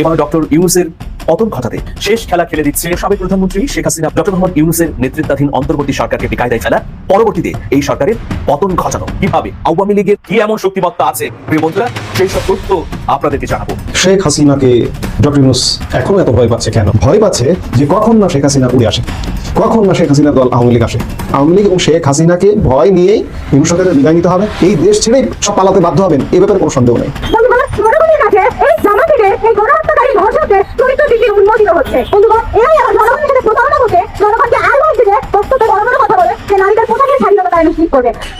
এবার ডক্টর ইউনুসের পতন ঘটাতে শেষ খেলা খেলে দিচ্ছে সাবেক প্রধানমন্ত্রী শেখ হাসিনা। ডক্টর মোহাম্মদ ইউনুসের নেতৃত্বাধীন অন্তর্বর্তী সরকারকে বেকায়দায় ফেলা পরবর্তীতে এই সরকারের পতন ঘটানো কীভাবে? আওয়ামী লীগের কি এমন শক্তিমত্তা আছে? প্রিয় বন্ধুরা সেই সব তথ্য আপনাদেরকে জানাব। শেখ হাসিনাকে ডক্টর ইউনুস এখনও এত ভয় পাচ্ছে কেন? ভয় পাচ্ছে যে কখন না শেখ হাসিনা উড়ে আসে কখন না শেখ হাসিনা দল আওয়ামী লীগ আসে। আওয়ামী লীগ এবং শেখ হাসিনাকে ভয় নিয়েই ইউনুস সরকারের বিদায় নিতে হবে। এই দেশ ছেড়ে সব পালাতে বাধ্য হবেন এ ব্যাপারে কোনো সন্দেহ নেই বন্ধুগণ জনগণের কাছে এই জামা থেকে এই গণহত্যাকারী ধর্ষকদের চরিত্র দিকে উন্মোচিত হচ্ছে বন্ধুগণ এরাই আবার জনগণের সাথে প্রতারণা করছে জনগণকে আরও দিকে বক্তব্য বড় বড় কথা বলে যে নারীদের পোশাকের স্বাধীনতা তারা নিশ্চিত করবে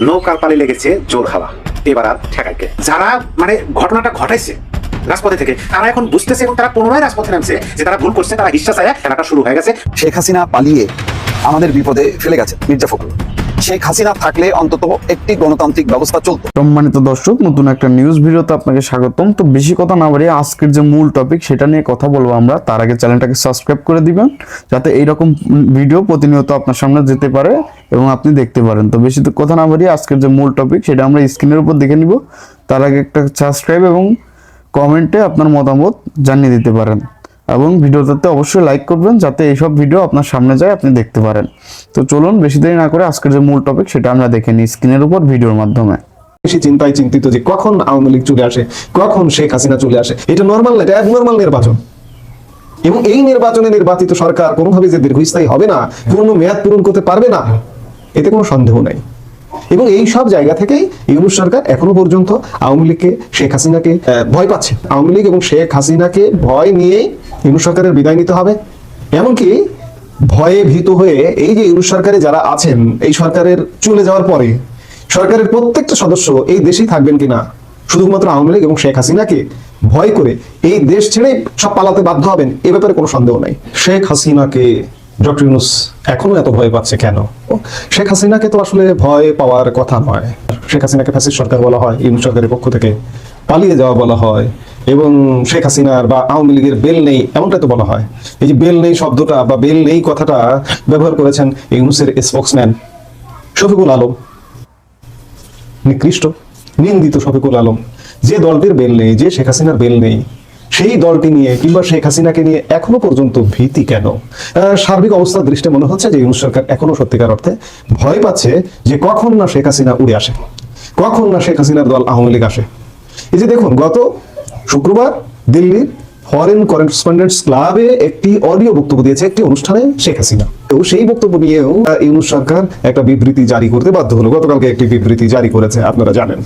নৌকার পালে লেগেছে, জোর হাওয়া এবার আর ঠেকাইকে যারা মানে ঘটনাটা ঘটাইছে রাজপথে থেকে, তারা এখন বুঝতেছে এবং তারা পুনরায় রাজপথে নামছে যে তারা ভুল করছে, তারা হিস্সা চায় খেলাটা শুরু হয়ে গেছে। শেখ হাসিনা পালিয়ে আমাদের বিপদে ফেলে গেছে, মির্জা ফখরুল। শেখ হাসিনা থাকলে অন্তত একটি গণতান্ত্রিক ব্যবস্থা চলতো। সম্মানিত দর্শক, নতুন একটা নিউজ ভিডিওতে আপনাকে স্বাগতম। তো বেশি কথা না বাড়িয়ে আজকের যে মূল টপিক সেটা নিয়ে কথা বলব আমরা। তার আগে চ্যানেলটাকে সাবস্ক্রাইব করে দিবেন, যাতে এইরকম ভিডিও প্রতিনিয়ত আপনার সামনে যেতে পারে এবং আপনি দেখতে পারেন। তো বেশি কথা না বাড়িয়ে আজকের যে মূল টপিক সেটা আমরা স্ক্রিনের উপর দেখে নিব। তার আগে একটা সাবস্ক্রাইব এবং কমেন্টে আপনার মতামত জানিয়ে দিতে পারেন। এবং ভিডিওটাতে অবশ্যই লাইক করবেন, যাতে এইসব ভিডিও আপনার সামনে যায়, আপনি দেখতে পারেন। তো চলুন, বেশি দেরি না করে আজকের যে মূল টপিক সেটা আমরা দেখে নিই স্ক্রিনের উপর ভিডিওর মাধ্যমে। বেশি চিন্তায় চিন্তিত যে কখন আওয়ামী লীগ চলে আসে, কখন শেখ হাসিনা চলে আসে, এটা নর্মাল না, এটা নর্মাল নির্বাচন। এবং এই নির্বাচনে নির্বাচিত সরকার কোনোভাবে যে দীর্ঘস্থায়ী হবে না কোনো মেয়াদ পূরণ করতে পারবে না, এতে কোনো সন্দেহ নাই। এবং এই সব জায়গা থেকেই ইউনুস সরকার এখনও পর্যন্ত আওয়ামী লীগকে শেখ হাসিনাকে ভয় পাচ্ছে। আওয়ামী লীগ এবং শেখ হাসিনাকে ভয় নিয়েই ইউনুস সরকারের বিদায় নিতে হবে। এমনকি ভয়ে ভীত হয়ে এই যে ইউনুস সরকারে যারা আছেন, এই সরকারের চলে যাওয়ার পরে সরকারের প্রত্যেকটা সদস্য এই দেশেই থাকবেন কিনা, শুধুমাত্র আওয়ামী লীগ এবং শেখ হাসিনাকে ভয় করে এই দেশ ছেড়ে সব পালাতে বাধ্য হবেন, এ ব্যাপারে কোনো সন্দেহ নাই। শেখ হাসিনাকে ডক্টর ইউনুস, এখনও এত ভয় পাচ্ছে কেন? শেখ হাসিনাকে তো আসলে ভয় পাওয়ার কথা নয়। শেখ হাসিনাকে ফ্যাসিস্ট সরকার বলা হয়, ইউনুস সরকারের পক্ষ থেকে পালিয়ে যাওয়া বলা হয়, এবং শেখ হাসিনার বা আওয়ামী লীগের বেল নেই এমনটাই তো বলা হয়। এই যে বেল নেই শব্দটা বা বেল নেই কথাটা ব্যবহার করেছেন ইউনুসের স্পোক্সম্যান শফিকুল আলম। নিকৃষ্ট, নিন্দিত শফিকুল আলম। যে দলটির বেল নেই, যে শেখ হাসিনার বেল নেই সেই দলটি নিয়ে কিংবা শেখ হাসিনাকে নিয়ে এখনও পর্যন্ত ভীতি কেন? সার্বিক অবস্থার দৃষ্টি মনে হচ্ছে যে ইউনুস সরকার এখনও সত্যিকার অর্থে ভয় পাচ্ছে যে কখন না শেখ হাসিনা উড়ে আসে, কখন না শেখ হাসিনার দল আওয়ামী লীগ আসে। এই যে দেখুন, গত শুক্রবার দিল্লির ফরেন করেসপন্ডেন্টস ক্লাবে একটি অডিও বক্তব্য দিয়েছে একটি অনুষ্ঠানে শেখ হাসিনা। তো সেই বক্তব্য নিয়েও ইউনুস সরকার একটা বিবৃতি জারি করতে বাধ্য হলো। গতকালকে একটি বিবৃতি জারি করেছে, আপনারা জানেন।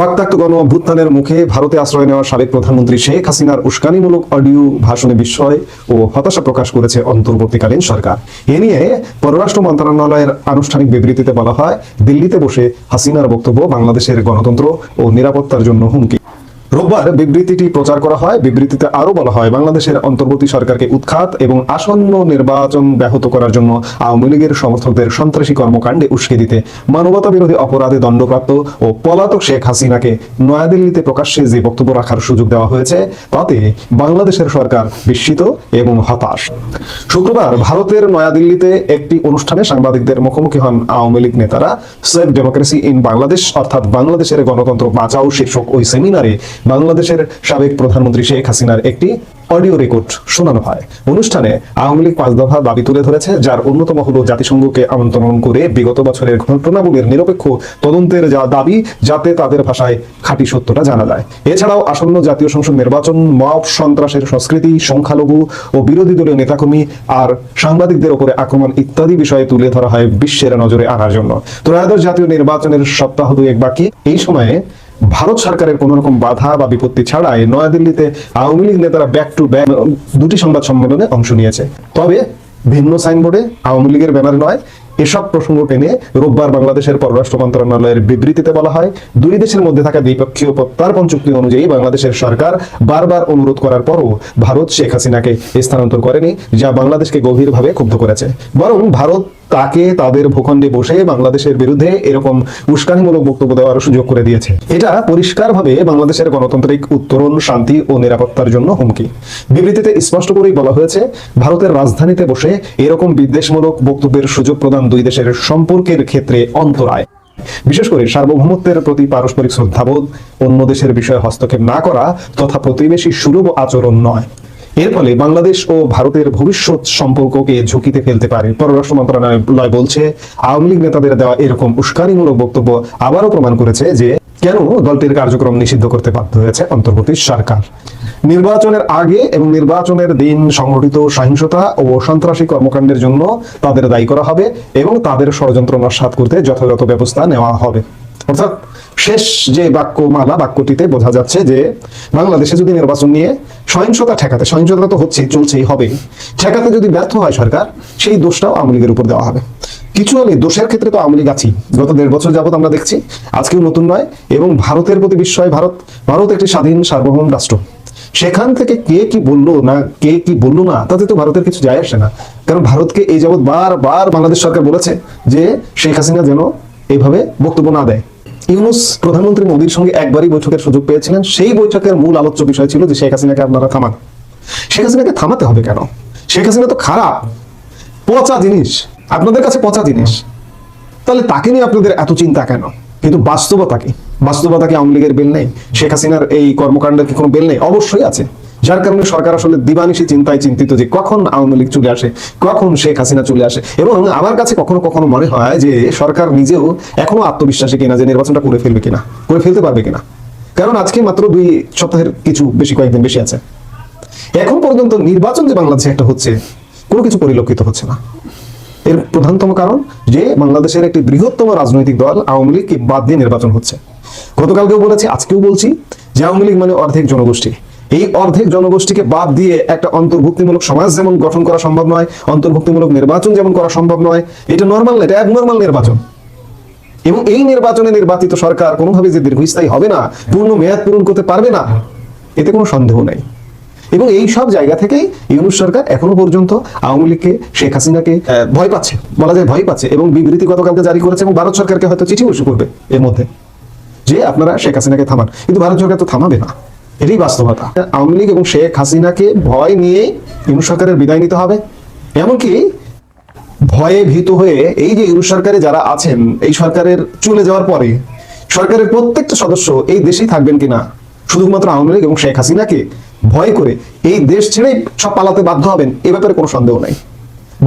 রক্তাক্ত গণ মুখে ভারতে আশ্রয় নেওয়া সাবেক প্রধানমন্ত্রী শেখ হাসিনার উস্কানিমূলক অডিও ভাষণে বিস্ময় ও হতাশা প্রকাশ করেছে অন্তর্বর্তীকালীন সরকার। এ নিয়ে পররাষ্ট্র মন্ত্রণালয়ের আনুষ্ঠানিক বিবৃতিতে বলা হয়, দিল্লিতে বসে হাসিনার বক্তব্য বাংলাদেশের গণতন্ত্র ও নিরাপত্তার জন্য হুমকি। রোববার বিবৃতিটি প্রচার করা হয়। বিবৃতিতে আরও বলা হয়, বাংলাদেশের অন্তর্বর্তী সরকারকে উৎখাত এবং আসন্ন নির্বাচন ব্যাহত করার জন্য আওয়ামী লীগের সমর্থকদের সন্ত্রাসী কর্মকাণ্ডে উস্কে দিতে মানবতা বিরোধী অপরাধে দণ্ডপ্রাপ্ত ও পলাতক শেখ হাসিনাকে নয়াদিল্লিতে প্রকাশ্যে যে বক্তব্য রাখার সুযোগ দেওয়া হয়েছে, তাতে বাংলাদেশের সরকার বিস্মিত এবং হতাশ। শুক্রবার ভারতের নয়াদিল্লিতে একটি অনুষ্ঠানে সাংবাদিকদের মুখোমুখি হন আওয়ামী লীগ নেতারা। সেভ ডেমোক্রেসি ইন বাংলাদেশ অর্থাৎ বাংলাদেশের গণতন্ত্র বাঁচাও শীর্ষক ওই সেমিনারে বাংলাদেশের সাবেক প্রধানমন্ত্রী শেখ হাসিনার একটি অডিও রেকর্ড শোনানো হয়। অনুষ্ঠানে আওয়ামী লীগ পাঁচ দফা দাবি তুলে ধরেছে, যার অন্যতম হলো জাতিসংঘকে আমন্ত্রণ করে বিগত বছরের ঘটনাবলীর নিরপেক্ষ তদন্তের যা দাবি, যাতে তাদের ভাষায় খাঁটি সত্যটা জানা যায়। এছাড়াও আসন্ন জাতীয় সংসদ নির্বাচন, মব, সন্ত্রাসের সংস্কৃতি, সংখ্যালঘু ও বিরোধী দলীয় নেতাকর্মী আর সাংবাদিকদের ওপরে আক্রমণ ইত্যাদি বিষয়ে তুলে ধরা হয় বিশ্বের নজরে আনার জন্য। ত্রয়োদশ জাতীয় নির্বাচনের সপ্তাহ দুয়েক বাকি। এই সময়ে ভারত সরকারের কোন রকম বাধা বা বিপত্তি ছাড়াই নয়াদিল্লিতে আওয়ামী লীগ নেতারা ব্যাক টু ব্যাক দুটি সংবাদ সম্মেলনে অংশ নিয়েছে। তবে ভিন্ন সাইনবোর্ডে আওয়ামী লীগের ব্যানার নয়, এসব প্রসঙ্গ টেনে রোববার বাংলাদেশের পররাষ্ট্র মন্ত্রণালয়ের বিবৃতিতে বলা হয়, দুই দেশের মধ্যে থাকা দ্বিপক্ষীয় প্রত্যার্পণ চুক্তি অনুযায়ী বাংলাদেশের সরকার বারবার অনুরোধ করার পরও ভারত শেখ হাসিনাকে স্থানান্তর করেনি, যা বাংলাদেশকে গভীরভাবে ক্ষুব্ধ করেছে। বরং ভারত তাকে তাদের ভূখণ্ডে বসে বাংলাদেশের বিরুদ্ধে এরকম উস্কানিমূলক বক্তব্য দেওয়ার সুযোগ করে দিয়েছে। এটা পরিষ্কারভাবে বাংলাদেশের গণতান্ত্রিক উত্তরণ, শান্তি ও নিরাপত্তার জন্য হুমকি। বিবৃতিতে স্পষ্ট করেই বলা হয়েছে, ভারতের রাজধানীতে বসে এরকম বিদ্বেষমূলক বক্তব্যের সুযোগ প্রদান দুই দেশের সম্পর্কের ক্ষেত্রে অন্তরায় বিশেষ করে সার্বভৌমত্বের প্রতি পারস্পরিক শ্রদ্ধাবোধ অন্য দেশের বিষয়ে হস্তক্ষেপ না করা তথা প্রতিবেশী সুলভ আচরণ নয়। এর ফলে বাংলাদেশ ও ভারতের ভবিষ্যৎ সম্পর্ককে ঝুঁকিতে ফেলতে পারে। পররাষ্ট্র মন্ত্রণালয় বলছে, আওয়ামী লীগ নেতাদের দেওয়া এরকম উস্কানিমূলক বক্তব্য আবারও প্রমাণ করেছে যে কেন দলটির কার্যক্রম নিষিদ্ধ করতে বাধ্য হয়েছে অন্তর্বর্তী সরকার। নির্বাচনের আগে এবং নির্বাচনের দিন সংঘটিত সহিংসতা ও সন্ত্রাসী কর্মকাণ্ডের জন্য তাদের দায়ী করা হবে এবং তাদের ষড়যন্ত্র নস্বাত করতে যথাযথ ব্যবস্থা নেওয়া হবে। অর্থাৎ শেষ যে বাক্যমালা, বাক্যটিতে বোঝা যাচ্ছে যে বাংলাদেশে যদি নির্বাচন নিয়ে সহিংসতা ঠেকাতে, সহিংসতা তো হচ্ছে চলছেই হবে ঠেকাতে যদি ব্যর্থ হয় সরকার, সেই দোষটাও আওয়ামী লীগের উপর দেওয়া হবে। কিছু হলে দোষের ক্ষেত্রে তো আওয়ামী লীগ আছি গত দেড় বছর যাবত আমরা দেখছি, আজকেও নতুন নয়, এবং ভারতের প্রতি বিস্ময়, ভারত ভারত একটি স্বাধীন, সার্বভৌম রাষ্ট্র। সেখান থেকে কে কি বলল না, কে কি বলল না, তাতে তো ভারতের কিছু যায় আসে না। কারণ ভারতকে এই যাবৎ বারবার বাংলাদেশ সরকার বলেছে যে শেখ হাসিনা যেন এইভাবে বক্তব্য না দেয়। ইউনুস প্রধানমন্ত্রী মোদীর সঙ্গে একবারই বৈঠকের সুযোগ পেয়েছিলেন। সেই বৈঠকের মূল আলোচ্য বিষয় ছিল যে শেখ হাসিনাকে আপনারা থামান। শেখ হাসিনাকে থামাতে হবে কেন? শেখ হাসিনা তো খারাপ। পচা জিনিস। আপনাদের কাছে পচা জিনিস। তাহলে তাকে নিয়ে আপনাদের এত চিন্তা কেন? কিন্তু বাস্তবতা কি? বাস্তবতা কি আওয়ামী লীগের বেল নেই? শেখ হাসিনার এই কর্মকাণ্ডের কি কোনো বেল নেই? অবশ্যই আছে। যার কারণে সরকার আসলে দিবানিশি চিন্তায় চিন্তিত যে কখন আওয়ামী লীগ চলে আসে, কখন শেখ হাসিনা চলে আসে এবং আমার কাছে কখনো কখনো মনে হয় যে সরকার নিজেও এখনও আত্মবিশ্বাসী কিনা যে নির্বাচনটা করে ফেলবে কিনা, করে ফেলতে পারবে কিনা। কারণ আজকে মাত্র দুই সপ্তাহের কিছু বেশি কয়েকদিন বেশি আছে। এখন পর্যন্ত নির্বাচন যে বাংলাদেশে একটা হচ্ছে, কোনো কিছু পরিলক্ষিত হচ্ছে না। এর প্রধানতম কারণ যে বাংলাদেশের একটি বৃহত্তম রাজনৈতিক দল আওয়ামী লীগকে বাদ দিয়ে নির্বাচন হচ্ছে। গতকালকেও বলেছি, আজকেও বলছি যে আওয়ামী লীগ মানে অর্ধেক জনগোষ্ঠী। এই অর্ধেক জনগোষ্ঠীকে বাদ দিয়ে একটা অন্তর্ভুক্তিমূলক সমাজ যেমন গঠন করা সম্ভব নয়, অন্তর্ভুক্তিমূলক নির্বাচন যেমন করা সম্ভব নয়, এটা নর্মাল এটা অ্যাবনর্মাল নির্বাচন। এবং এই নির্বাচনে নির্বাচিত সরকার কোনোভাবে যে দীর্ঘস্থায়ী হবে না, পূর্ণ মেয়াদ পূরণ করতে পারবে না, এতে কোনো সন্দেহ নাই। এবং এই সব জায়গা থেকেই ইউনুস সরকার এখনও পর্যন্ত আওয়ামী লীগকে, শেখ হাসিনাকে ভয় পাচ্ছে, বলা যায় ভয় পাচ্ছে এবং বিবৃতি গতকালকে জারি করেছে এবং ভারত সরকারকে হয়তো চিঠি ইস্যু করবে এর মধ্যে যে আপনারা শেখ হাসিনাকে থামান। কিন্তু ভারত সরকার তো থামাবে না। এটাই বাস্তবতা। আওয়ামী লীগ এবং শেখ হাসিনাকে ভয় নিয়ে ইউনুস সরকারের বিদায় নিতে হবে। এমনকি ভয়ে ভীত হয়ে এই যে ইউনুস সরকারে যারা আছেন, এই সরকারের চলে যাওয়ার পরে সরকারের প্রত্যেকটা সদস্য এই দেশেই থাকবেন কিনা? শুধুমাত্র আওয়ামী লীগ এবং শেখ হাসিনাকে ভয় করে এই দেশ ছেড়ে সব পালাতে বাধ্য হবেন, এ ব্যাপারে কোনো সন্দেহ নাই।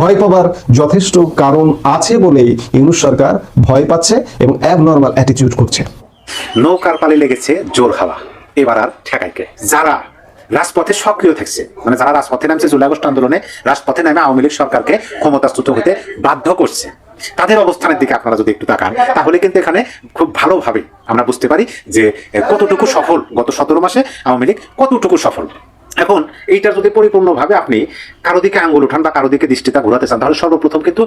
ভয় পাবার যথেষ্ট কারণ আছে বলেই ইউনুস সরকার ভয় পাচ্ছে এবং অ্যাবনর্মাল অ্যাটিটিউড করছে। নৌকার পালে লেগেছে জোর হাওয়া এবার আর ঠেকাইকে। যারা রাজপথে সক্রিয় থাকছে মানে যারা রাজপথে নামছে, জুলাই আগস্ট আন্দোলনে রাজপথে নামে আওয়ামী লীগ সরকারকে ক্ষমতাচ্যুত হতে বাধ্য করছে। তাদের অবস্থানের দিকে আপনারা যদি একটু তাকান, তাহলে কিন্তু এখানে খুব ভালোভাবে আমরা বুঝতে পারি যে, কতটুকু সফল গত সতেরো মাসে আওয়ামী লীগ, কতটুকু সফল। এখন এইটা যদি পরিপূর্ণভাবে আপনি কারও দিকে আঙ্গুল উঠান বা কারও দিকে দৃষ্টিটা ঘোরাতে চান, তাহলে সর্বপ্রথম কিন্তু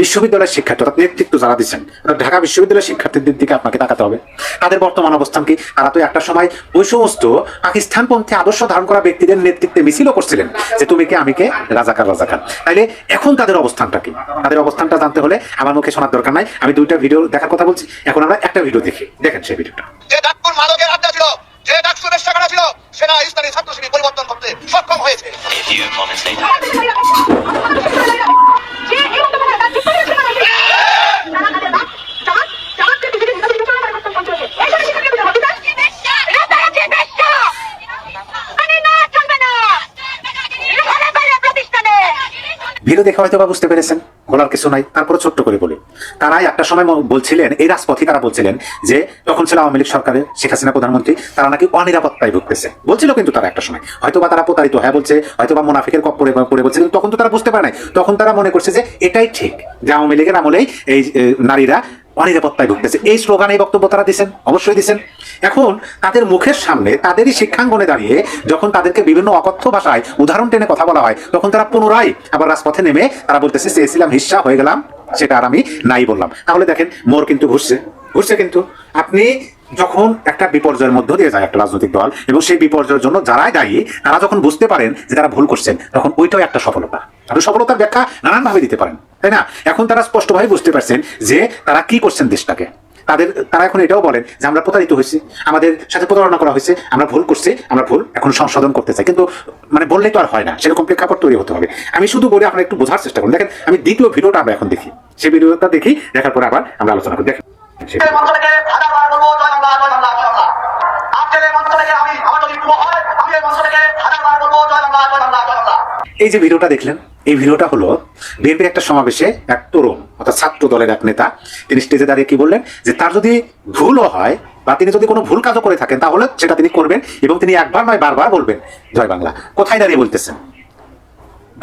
বিশ্ববিদ্যালয়ের শিক্ষার্থী অর্থাৎ নেতৃত্ব যারা দিচ্ছেন ঢাকা বিশ্ববিদ্যালয়ের শিক্ষার্থীদের দিকে আপনাকে তাকাতে হবে। তাদের বর্তমান অবস্থান কি? তারা তো একটা সময় ওই সমস্ত পাকিস্তানপন্থী আদর্শ ধারণ করা ব্যক্তিদের নেতৃত্বে মিছিলও করছিলেন যে তুমি কে, আমি কে? রাজাকার রাজাকার। তাইলে এখন তাদের অবস্থানটা কি? তাদের অবস্থানটা জানতে হলে আমার মুখে শোনার দরকার নাই। আমি দুইটা ভিডিও দেখার কথা বলছি। এখন আমরা একটা ভিডিও দেখি। দেখেন সেই ভিডিওটা যে ডাক্তার মাদকের আড্ডা ছিল যে ডাকসুরের শাখাটা ছিল সেনা ইসলামী ছাত্র শিবির পরিবর্তন করতে সক্ষম হয়েছে. ভিডিও দেখে হয়তো বা বুঝতে পেরেছেন বলার কিছু নাই তারপরে ছোট্ট করে বলি। তারাই একটা সময় বলছিলেন, এই রাজপথে তারা বলছিলেন যে, তখন ছিল আওয়ামী লীগ সরকারের, শেখ হাসিনা প্রধানমন্ত্রী, তারা নাকি অনিরাপত্তায় ভুগতেছে। বলছিল কিন্তু তারা একটা সময়। হয়তো বা তারা প্রতারিত হ্যাঁ বলছে হয়তো বা মুনাফিকের কপ্পরে পড়ে বলছে, কিন্তু তখন তো তারা বুঝতে পারে নাই। তখন তারা মনে করছে যে, এটাই ঠিক যে আওয়ামী লীগের আমলেই এই নারীরা অনিরাপত্তায় ভুগতেছে। এই স্লোগান, এই বক্তব্য তারা দিচ্ছেন অবশ্যই দিচ্ছেন এখন তাদের মুখের সামনে তাদেরই শিক্ষাঙ্গনে দাঁড়িয়ে যখন তাদেরকে বিভিন্ন অকথ্য ভাষায় উদাহরণ টেনে কথা বলা হয়, তখন তারা পুনরায় আবার রাজপথে নেমে তারা বলতেছে চেয়েছিলাম হিস্সা হয়ে গেলাম, সেটা আর আমি নাই বললাম। তাহলে দেখেন, মোর কিন্তু ঘুরছে। ঘুরছে কিন্তু। আপনি যখন একটা বিপর্যয়ের মধ্য দিয়ে যায় একটা রাজনৈতিক দল, এবং সেই বিপর্যয়ের জন্য যারাই দায়ী, তারা যখন বুঝতে পারেন যে তারা ভুল করছেন, তখন ওইটাও একটা সফলতা। আপনি সফলতার ব্যাখ্যা নানানভাবে দিতে পারেন, তাই না? এখন তারা স্পষ্টভাবে বুঝতে পারছেন যে তারা কি করছেন দেশটাকে। তাদের, তারা এখন এটাও বলেন যে আমরা প্রতারিত হয়েছি, আমাদের সাথে প্রতারণা করা হয়েছে, আমরা ভুল করছি, আমরা ভুল এখন সংশোধন করতে চাই। কিন্তু মানে বললেই তো আর হয় না, সেরকম প্রেক্ষাপট তৈরি হতে হবে। আমি শুধু বলে আপনারা একটু বোঝার চেষ্টা করুন। দেখেন, আমি দ্বিতীয় ভিডিওটা আমরা এখন দেখি। সেই ভিডিওটা দেখি, দেখার পরে আবার আমরা আলোচনা করি। দেখেন বলব, জয় বাংলা জয় বাংলা জয় বাংলা। আমি, আমার যদি হয়, আমি এই মঞ্চ থেকে হাজারবার বলব জয় বাংলা জয় বাংলা। এই যে ভিডিওটা দেখলেন, এই ভিডিওটা হলো বিএনপির একটা সমাবেশে এক তরুণ, অর্থাৎ ছাত্র দলের এক নেতা, তিনি স্টেজে দাঁড়িয়ে কি বললেন? যে তার যদি ভুলও হয় বা তিনি যদি কোনো ভুল কাজও করে থাকেন, তাহলে সেটা তিনি করবেন এবং তিনি একবার নয় বারবার বলবেন, জয় বাংলা। কোথায় দাঁড়িয়ে বলতেছেন?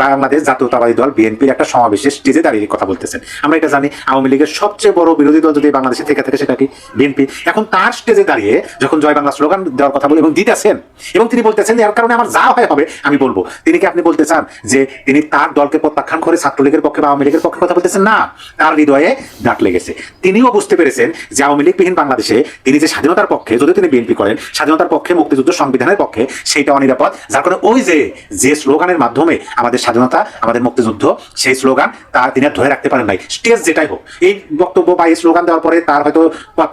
বাংলাদেশ জাতীয়তাবাদী দল, বিএনপির একটা সমাবেশে স্টেজে দাঁড়িয়ে কথা বলতেছেন। আমরা এটা জানি, আওয়ামী লীগের সবচেয়ে বড় বিরোধী দল যদি বাংলাদেশে থেকে থাকে, সেটা কি? বিএনপি। এখন তার স্টেজে দাঁড়িয়ে যখন জয় বাংলা স্লোগান দেওয়ার কথা বলে এবং দিতেছেন এবং তিনি বলতেছেন, এর কারণে আমার যা হয় হবে, আমি বলব। তিনি কি আপনি বলতে চান যে তিনি তার দলকে প্রত্যাখ্যান করে ছাত্রলীগের পক্ষে বা আওয়ামী লীগের পক্ষে কথা বলতেছেন? না, তার হৃদয়ে ডাক লেগেছে। তিনিও বুঝতে পেরেছেন যে আওয়ামী লীগবিহীন বাংলাদেশে তিনি যে স্বাধীনতার পক্ষে যদি তিনি বিএনপি করেন, স্বাধীনতার পক্ষে মুক্তিযুদ্ধ সংবিধানের পক্ষে, সেইটা অনিরাপদ। যার কারণে ওই যে যে স্লোগানের মাধ্যমে আমাদের স্বাধীনতা, আমাদের মুক্তিযুদ্ধ, সেই স্লোগান তা তিনি ধরে রাখতে পারেন নাই। স্টেজ যেটাই হোক, এই বক্তব্য বা এই স্লোগান দেওয়ার পরে তার হয়তো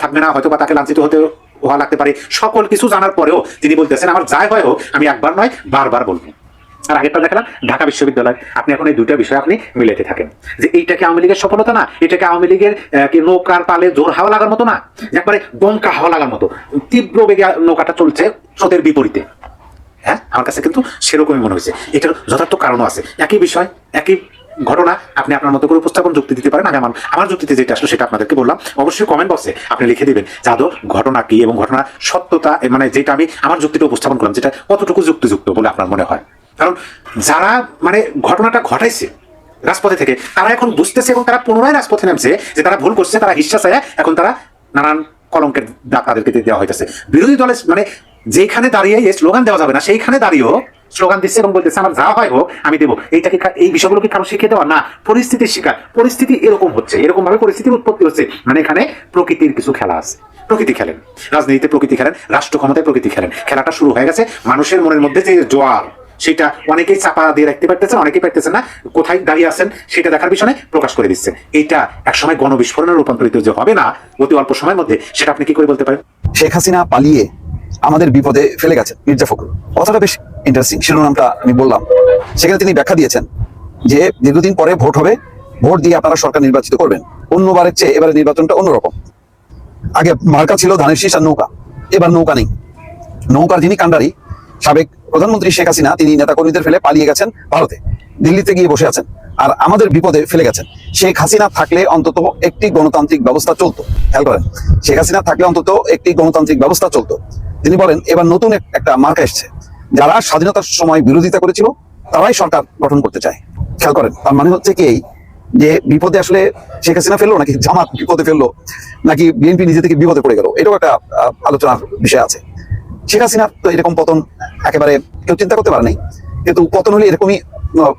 থাকবে না হয়তো বা তাকে লাঞ্ছিত হতে হওয়া লাগতে পারে। সকল কিছু জানার পরেও তিনি বলতেছেন, আমার যাই হয় হোক, আমি একবার নয়, বারবার বলব। আর আগেরটা দেখালাম, ঢাকা বিশ্ববিদ্যালয়। আপনি এখন এই দুইটা বিষয় আপনি মিলাতে থাকেন। যে এইটা কি আওয়ামী লীগের সফলতা না? এটা কি আওয়ামী লীগের নৌকার পালে জোর হাওয়া লাগার মতো না? একবারে দমকা হাওয়া লাগার মতো। তীব্র বেগে নৌকাটা চলছে স্রোতের বিপরীতে। হ্যাঁ? আমার কাছে কিন্তু সেরকমই মনে হয়েছে। এটার যথার্থ কারণও আছে। একই বিষয়, একই ঘটনা আপনি আপনার মতো করে উপস্থাপন যুক্তি দিতে পারেন। আমি আমার আমার যুক্তিতে যেটা আসলো সেটা আপনাদেরকে বললাম। অবশ্যই কমেন্ট বক্সে আপনি লিখে দিবেন যাদব ঘটনা কি এবং ঘটনার সত্যতা মানে যেটা আমি আমার যুক্তিটা উপস্থাপন করলাম, যেটা কতটুকু যুক্তিযুক্ত বলে আপনার মনে হয়? কারণ যারা মানে ঘটনাটা ঘটাইছে রাজপথে থেকে, তারা এখন বুঝতেছে এবং তারা পুনরায় রাজপথে নামছে যে তারা ভুল করছে, তারা হিস্সা চায় এখন তারা নানান কলঙ্কের দাগ তাদেরকে দেওয়া হইতেছে। বিরোধী দলের মানে যেখানে দাঁড়িয়ে স্লোগান দেওয়া যাবে না, সেইখানে দাঁড়িয়েও স্লোগান দিচ্ছে এবং বলতেছে, আমার যা হয় হোক, আমি দেবো। এইটাকে এই বিষয়গুলোকে কারও শিখিয়ে দেওয়া না, পরিস্থিতির শিকার। পরিস্থিতি এরকম হচ্ছে এরকম ভাবে পরিস্থিতির উৎপত্তি হচ্ছে। মানে এখানে প্রকৃতির কিছু খেলা আছে। প্রকৃতি খেলেন, রাজনীতিতে প্রকৃতি খেলেন, রাষ্ট্র ক্ষমতায় প্রকৃতি খেলেন। খেলাটা শুরু হয়ে গেছে, মানুষের মনের মধ্যে যে জোয়ার, সেটা অনেকেই চাপা দিয়ে রাখতে পারতেছেন, অনেকেই পারতেছেন না, কোথায় দাঁড়িয়ে আছেন, সেটা দেখার পিছনে প্রকাশ করে দিচ্ছেন এইটা একসময় গণবিস্ফোরণে রূপান্তরিত যে হবে না, অতি অল্প সময়ের মধ্যে, সেটা আপনি কি করে বলতে পারেন? শেখ হাসিনা পালিয়ে আমাদের বিপদে ফেলে গেছেন মির্জা ফখরুল। কথাটা বেশ ইন্টারেস্টিং শিরোনামটা আমি বললাম। সেখানে তিনি ব্যাখ্যা দিয়েছেন যে দীর্ঘদিন পরে ভোট হবে, ভোট দিয়ে আপনারা সরকার নির্বাচিত করবেন। অন্যবারের চেয়ে এবারে নির্বাচনটা অন্যরকম। আগে মার্কা ছিল ধানের শীষ আর নৌকা, এবার নৌকা নেই। নৌকার যিনি কান্ডারি সাবেক প্রধানমন্ত্রী শেখ হাসিনা, তিনি নেতাকর্মীদের ফেলে পালিয়ে গেছেন ভারতে। দিল্লিতে গিয়ে বসে আছেন আর আমাদের বিপদে ফেলে গেছেন। শেখ হাসিনা থাকলে অন্তত একটি গণতান্ত্রিক ব্যবস্থা চলতো। খেয়াল করেন, শেখ হাসিনা থাকলে অন্তত একটি গণতান্ত্রিক ব্যবস্থা চলতো। তিনি বলেন, এবার নতুন একটা মার্কা এসছে। যারা স্বাধীনতার সময় বিরোধিতা করেছিল, তারাই সরকার গঠন করতে চায়। খেয়াল করেন, তার মানে হচ্ছে কি যে বিপদে আসলে শেখ হাসিনা ফেলল নাকি জামাত বিপদে ফেলল, নাকি বিএনপি নিজে থেকে বিপদে পড়ে গেল, এটাও একটা আলোচনার বিষয় আছে। শেখ হাসিনার তো এরকম পতন একেবারে কেউ চিন্তা করতে পারে নাই কিন্তু পতন হলে এরকমই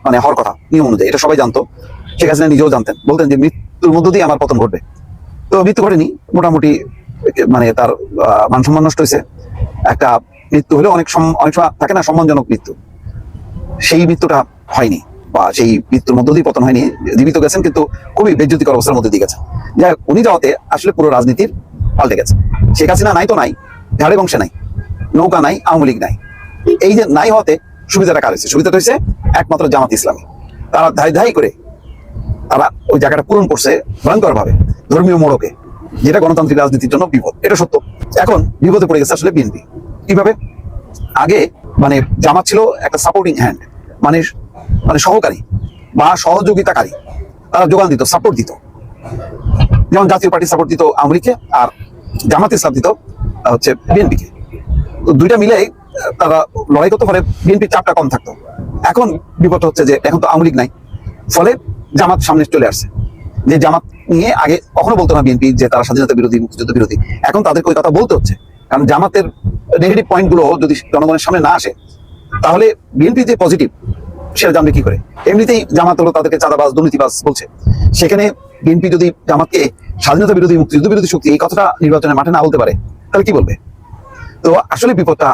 মানে হওয়ার কথা, নিয়ম অনুযায়ী, এটা সবাই জানতো। শেখ হাসিনা নিজেও জানতেন, বলতেন যে মৃত্যুর মধ্য দিয়ে আমার পতন ঘটবে। তো মৃত্যু ঘটেনি, মোটামুটি মানে তার মান সম্মান নষ্ট হয়েছে। একটা মৃত্যু হলেও অনেক অনেক সময় থাকে না, সম্মানজনক মৃত্যু। সেই মৃত্যুটা হয়নি, বা সেই মৃত্যুর মধ্য দিয়ে পতন হয়নি। জীবিত গেছেন, কিন্তু খুবই বেজ্যোতিকর অবস্থার মধ্যে দিয়ে গেছেন। যাই উনি যাওয়াতে আসলে পুরো রাজনীতির পাল্টে গেছে। শেখ হাসিনা নাই তো নাই, ঝাড়ে বংশে নাই, নৌকা নাই, আওয়ামী লীগ নাই। এই যে নাই হওয়াতে সুবিধাটা কার হয়েছে? সুবিধাটা হয়েছে একমাত্র জামাত ইসলামী। তারা ধাই ধাই করে তারা ওই জায়গাটা পূরণ করছে ভয়ঙ্কর ভাবে ধর্মীয় মোড়কে, যেটা গণতান্ত্রিক রাজনীতির জন্য বিপদ। এটা সত্য। এখন বিপদে পড়ে গেছে আসলে বিএনপি। কীভাবে? আগে মানে জামাত ছিল একটা সাপোর্টিং হ্যান্ড মানে মানে সহকারী বা সহযোগিতাকারী। তারা যোগান দিত সাপোর্ট দিত। যেমন জাতীয় পার্টি সাপোর্ট দিত আওয়ামী আর জামাত ইসলাম দিত হচ্ছে বিএনপিকে। দুইটা মিলে তারা লড়াই করতে পারে, বিএনপির চাপটা কম থাকতো। এখন বিপদ হচ্ছে যে, এখন তো আওয়ামী লীগ নাই। ফলে জামাত সামনে চলে আসছে। যে জামাত নিয়ে আগে কখনো বলতো না বিএনপি যে তারা স্বাধীনতা বিরোধী, মুক্তিযুদ্ধ বিরোধী। এখন তাদেরকে ওই কথা বলতে হচ্ছে। কারণ জামাতের নেগেটিভ পয়েন্টগুলো যদি জনগণের সামনে না আসে, তাহলে বিএনপি যে পজিটিভ সেটা জানবে কি করে? এমনিতেই জামাত হলো তাদেরকে চাঁদাবাজ, দুর্নীতিবাজ বলছে। সেখানে বিএনপি যদি জামাতকে স্বাধীনতা বিরোধী, মুক্তিযুদ্ধ বিরোধী শক্তি এই কথাটা নির্বাচনের মাঠে না বলতে পারে, তাহলে কি বলবে? তো আসলে বিপদটা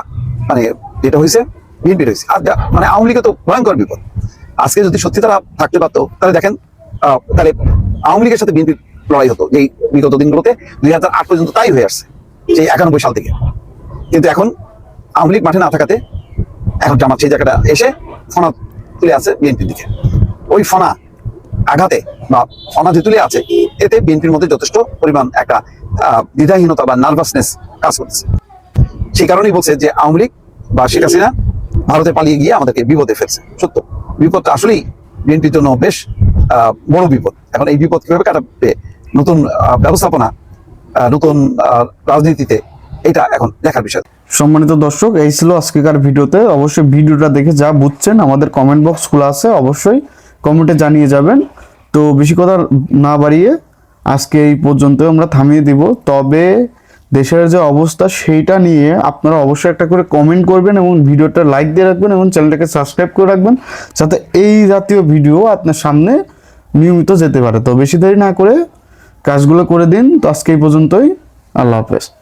মানে যেটা হয়েছে, বিএনপির হয়েছে। আর মানে আওয়ামী লীগের তো ভয়ঙ্কর বিপদ। আজকে যদি সত্যি তারা থাকতে পারতো, তাহলে দেখেন তাহলে আওয়ামী লীগের সাথে বিএনপির লড়াই হতো, যেই বিগত দিনগুলোতে দুই হাজার আট পর্যন্ত তাই হয়ে আসছে, সেই একানব্বই সাল থেকে। কিন্তু এখন আওয়ামী লীগ মাঠে না থাকাতে এখন জামাত সেই জায়গাটা এসে ফোনা তুলে আছে বিএনপির দিকে। ওই ফোনা আঘাতে বা ফোনা যে তুলে আছে, এতে বিএনপির মধ্যে যথেষ্ট পরিমাণ একটা দ্বিধাহীনতা বা নার্ভাসনেস কাজ করছে সেই কারণেই বলছে যে আওয়ামী লীগ বা শেখ হাসিনা ভারতে পালিয়ে গিয়ে আমাদেরকে বিপদে ফেলছে। সত্য। বিপদটা আসলেই বিএনপির জন্য বেশ বড় বিপদ। এখন এই বিপদ কীভাবে কাটাবে? নতুন ব্যবস্থাপনা নতুন রাজনীতিতে এটা এখন দেখার বিষয়। সম্মানিত দর্শক, এই ছিল আজকেকার ভিডিওতে। অবশ্যই ভিডিওটা দেখে যা বুঝছেন আমাদের কমেন্ট বক্স খোলা আছে, অবশ্যই কমেন্টে জানিয়ে যাবেন। তো বেশি কথা না বাড়িয়ে আজকে এই পর্যন্ত আমরা থামিয়ে দিব। তবে দেশের যে অবস্থা সেইটা নিয়ে আপনারা অবশ্যই একটা করে কমেন্ট করবেন এবং ভিডিওটা লাইক দিয়ে রাখবেন এবং চ্যানেলটাকে সাবস্ক্রাইব করে রাখবেন, যাতে এই জাতীয় ভিডিও আপনার সামনে নিয়মিত যেতে পারে। তো বেশি দেরি না করে কাজগুলো করে দিন। তো আজকে এই পর্যন্তই। আল্লাহ হাফেজ।